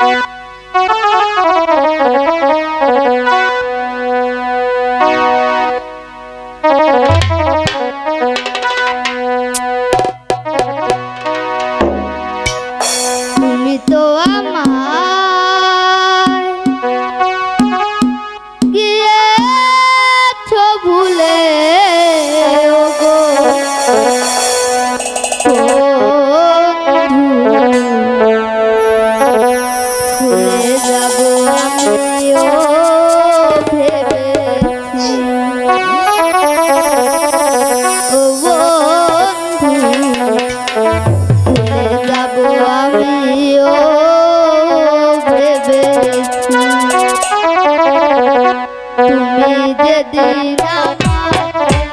তুমি তো আমার যদি না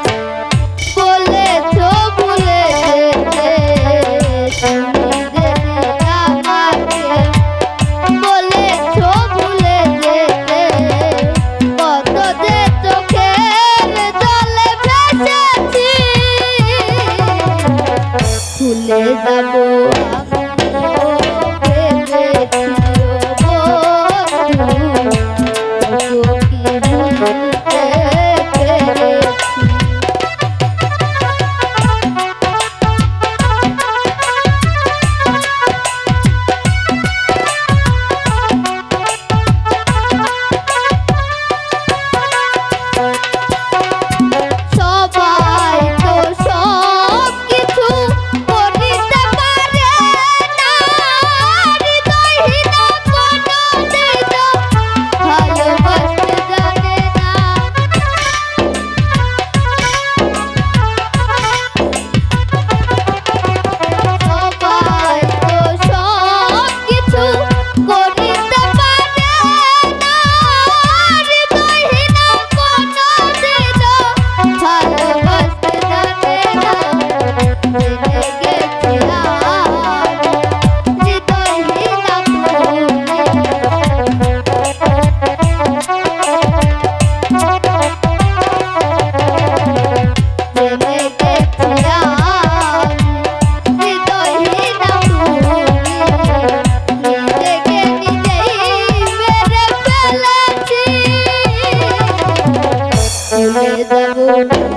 Thank you.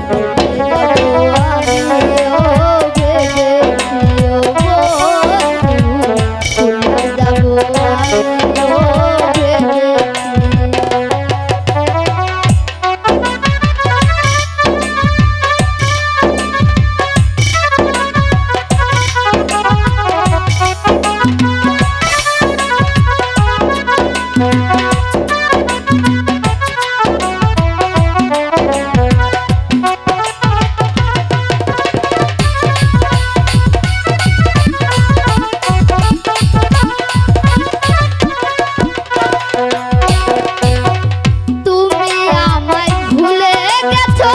গেছো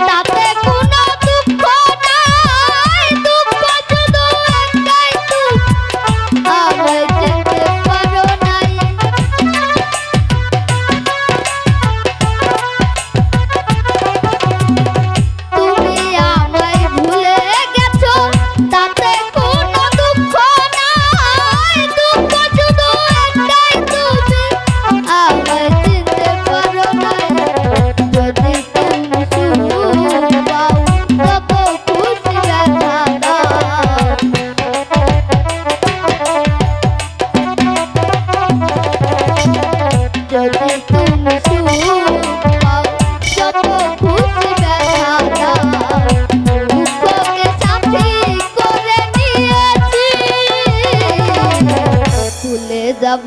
তাতে যাব।